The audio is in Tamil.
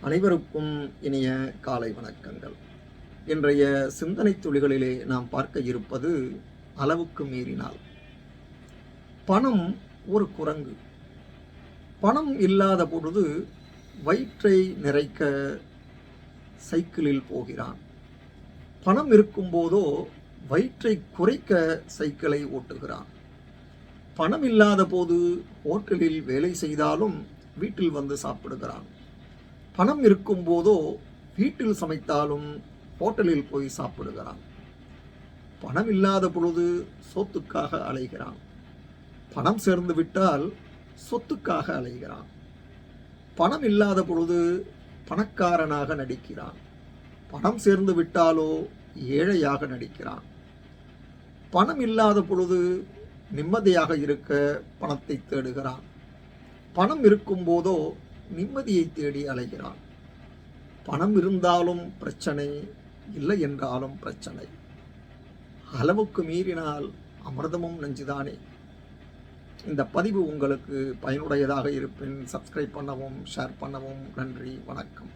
அனைவருக்கும் இனிய காலை வணக்கங்கள். இன்றைய சிந்தனை துளிகளிலே நாம் பார்க்க இருப்பது அளவுக்கு மீறினால். பணம் ஒரு குரங்கு. பணம் இல்லாத பொழுது வயிற்றை நிறைக்க சைக்கிளில் போகிறான். பணம் இருக்கும்போதோ வயிற்றை குறைக்க சைக்கிளை ஓட்டுகிறான். பணம் இல்லாத போது ஹோட்டலில் வேலை செய்தாலும் வீட்டில் வந்து சாப்பிடுகிறான். பணம் இருக்கும்போதோ வீட்டில் சமைத்தாலும் ஹோட்டலில் போய் சாப்பிடுகிறான். பணம் இல்லாத பொழுது சொத்துக்காக அலைகிறான். பணம் சேர்ந்து விட்டால் சொத்துக்காக அலைகிறான். பணம் இல்லாத பொழுது பணக்காரனாக நடிக்கிறான். பணம் சேர்ந்து விட்டாலோ ஏழையாக நடிக்கிறான். பணம் இல்லாத பொழுது நிம்மதியாக இருக்க பணத்தை தேடுகிறான். பணம் இருக்கும்போதோ நிம்மதியை தேடி அலைகிறான். பணம் இருந்தாலும் பிரச்சனை இல்லை என்றாலும் பிரச்சனை. அளவுக்கு மீறினால் அமிர்தமும் நஞ்சுதானே. இந்த பதிவு உங்களுக்கு பயனுடையதாக இருப்பின் சப்ஸ்கிரைப் பண்ணவும் ஷேர் பண்ணவும் நன்றி வணக்கம்.